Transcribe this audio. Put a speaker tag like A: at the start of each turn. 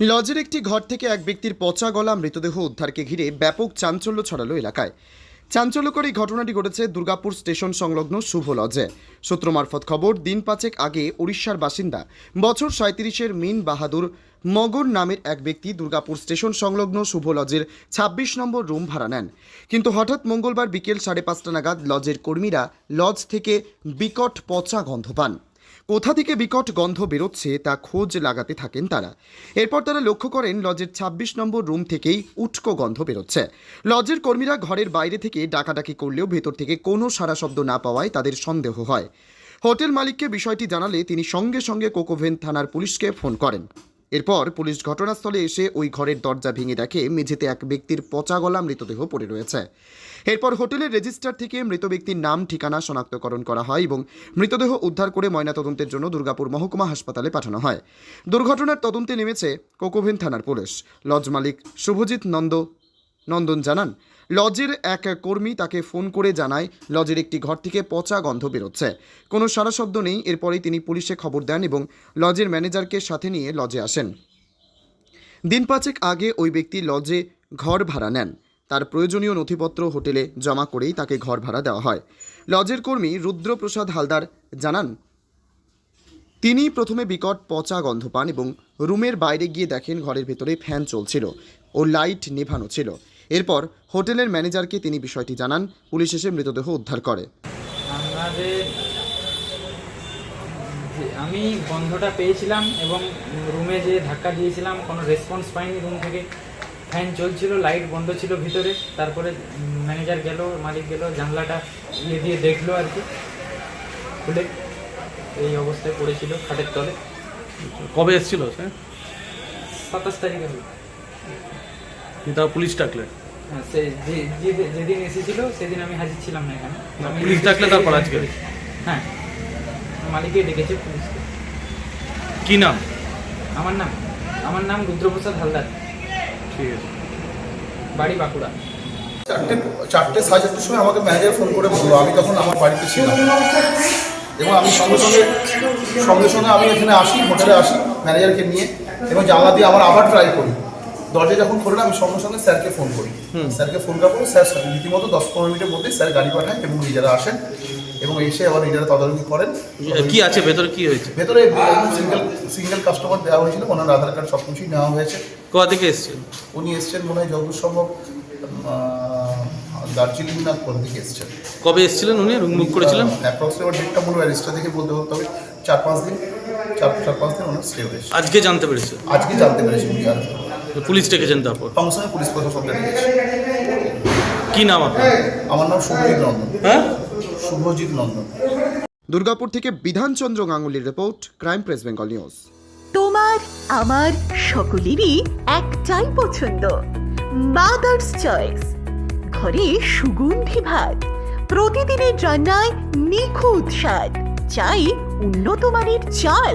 A: লজের একটি ঘর থেকে এক ব্যক্তির পচা গলা, মৃতদেহ উদ্ধারকে ঘিরে ব্যাপক চাঞ্চল্য ছড়ালো এলাকায়। চাঞ্চল্যকর এই ঘটনাটি ঘটেছে দুর্গাপুর স্টেশন সংলগ্ন শুভ লজে। সূত্র মারফত খবর, দিন পাঁচেক আগে উড়িষ্যার বাসিন্দা বছর সাঁত্রিশের মিন বাহাদুর মগর নামের এক ব্যক্তি দুর্গাপুর স্টেশন সংলগ্ন শুভ লজের ছাব্বিশ নম্বর রুম ভাড়া নেন। কিন্তু হঠাৎ মঙ্গলবার বিকেল সাড়ে পাঁচটা নাগাদ লজের কর্মীরা লজ থেকে বিকট পচা গন্ধ পান। কোথা থেকে বিকট গন্ধ বেরোচ্ছে তা খোঁজ লাগাতে থাকেন তারা। এরপর তারা লক্ষ্য করেন, লজের ২৬ নম্বর রুম থেকেই উটকো গন্ধ বেরোচ্ছে। লজের কর্মীরা ঘরের বাইরে থেকে ডাকাডাকি করলেও ভেতর থেকে কোনো সারা শব্দ না পাওয়ায় তাদের সন্দেহ হয়। হোটেল মালিককে বিষয়টি জানালে তিনি সঙ্গে সঙ্গে কোকোভেন থানার পুলিশকে ফোন করেন। এরপর পুলিশ ঘটনাস্থলে এসে ওই ঘরের দরজা ভেঙে দেখে মেঝেতে এক ব্যক্তির পচা গলা মৃতদেহ পড়ে রয়েছে। এরপর হোটেলের রেজিস্টার থেকে মৃত ব্যক্তির নাম, ঠিকানা শনাক্তকরণ করা হয় এবং মৃতদেহ উদ্ধার করে ময়নাতদন্তের জন্য দুর্গাপুর মহকুমা হাসপাতালে পাঠানো হয়। দুর্ঘটনার তদন্তে নেমেছে কোকোভেন থানার পুলিশ। লজ মালিক শুভজিৎ নন্দ নন্দন জানান, লজের এক কর্মী তাকে ফোন করে জানায়, লজের একটি ঘর থেকে পচা গন্ধ বেরোচ্ছে। কোনো সারা শব্দ নেই, এরপরেই তিনি পুলিশে খবর দেন এবং লজের ম্যানেজারকে সাথে নিয়ে লজে আসেন। দিন পাঁচেক আগে ওই ব্যক্তি লজে ঘর ভাড়া নেন। তার প্রয়োজনীয় নথিপত্র হোটেলে জমা করেই তাকে ঘর ভাড়া দেওয়া হয়। লজের কর্মী রুদ্রপ্রসাদ হালদার জানান, তিনি প্রথমে বিকট পচা গন্ধ পান এবং রুমের বাইরে গিয়ে দেখেন ঘরের ভেতরে ফ্যান চলছিল ও লাইট নেভানো ছিল। এরপর হোটেলের ম্যানেজারকে তিনি বিষয়টি জানান পুলিশ এসে মৃতদেহ উদ্ধার করে।
B: আমাদের আমি গন্ধটা পেয়েছিলাম এবং রুমে যে ধাক্কা দিয়েছিলাম কোনো রেসপন্স পাইনি রুম থেকে। ফ্যান চলছিল লাইট বন্ধ ছিল ভিতরে। তারপরে ম্যানেজার গেল মালিক গেল জানলাটা ইয়ে দিয়ে দেখল আর কি। খুলে এই অবস্থায় পড়েছিল খাটের তলে।
C: কবে এসেছিল সে?
B: সাতাশ তারিখে হলো।
C: তার পুলিশ ডাকলে
B: হ্যাঁ সে যে- যে- যেদিন এসেছিল সেদিন আমি হাজির ছিলাম না এখানে।
C: পুলিশ ডাকলে তারপর আজকে?
B: হ্যাঁ মালিকই ডেকেছে পুলিশকে
C: কি নাম?
B: আমার নাম আমার নাম রুদ্রপ্রসাদ হালদার।
C: ঠিক আছে।
B: বাড়ি বাঁকুড়া।
D: চারটে চারটে সাড়ে চারটের সময় আমাকে ম্যানেজার ফোন করে বলল আমি তখন আমার বাড়িতে ছিলাম। এবং আমি সঙ্গে সঙ্গে সঙ্গে সঙ্গে আমি এখানে আসি হোটেলে আসি ম্যানেজারকে নিয়ে এবং জানলা দিয়ে আমার আবার ট্রাই করি। দরজা যখন খোলে আমি সঙ্গে সঙ্গে স্যারকে ফোন করি। স্যারকে ফোন করার পরে স্যার রীতিমতো দশ পনেরো মিনিটের মধ্যেই স্যার গাড়ি পাঠায় এবং নিজেরা আসেন এবং এসে আবার নিজেরা তদারকি করেন।
C: কি আছে? ভেতরে কি হয়েছে?
D: ভেতরে সিঙ্গেল সিঙ্গেল কাস্টমার দেওয়া হয়েছিল ওনার আধার কার্ড সব কিছুই নেওয়া হয়েছে।
C: কোথা থেকে এসছে
D: উনি এসছেন মনে হয় যতদূর সম্ভব দার্জিলিং না কোন দিকে এসছেন?
C: কবে এসেছিলেন উনি? রুম বুক করেছিলেন?
D: অ্যাপ্রক্সিমেট ডেটটা মনে হয় রেজিস্টার দেখে বলতে হতে হবে চার পাঁচ দিন চার চার পাঁচ দিন ওনার স্টে হয়েছে।
C: আজকে জানতে পেরেছে?
D: আজকে জানতে পেরেছি উনি আর
C: পুলিশ ডেকেছেন তারপর?
D: সঙ্গে সঙ্গে পুলিশ প্রশাসনকে ডেকেছে।
C: কি নাম আপনার?
D: আমার নাম শুভজিৎ নন্দন।
C: হ্যাঁ?
D: শুভজিৎ নন্দন।
A: দুর্গাপুর থেকে Bidhanchandra গাঙ্গুলির report crime press Bengal news.
E: তোমার আমার সকলেরই একটাই পছন্দ মাদার্স চয়েস ঘরে সুগন্ধি ভাত প্রতিদিনের রান্নায় নিখুঁত স্বাদ চাই উন্নত মানের চাল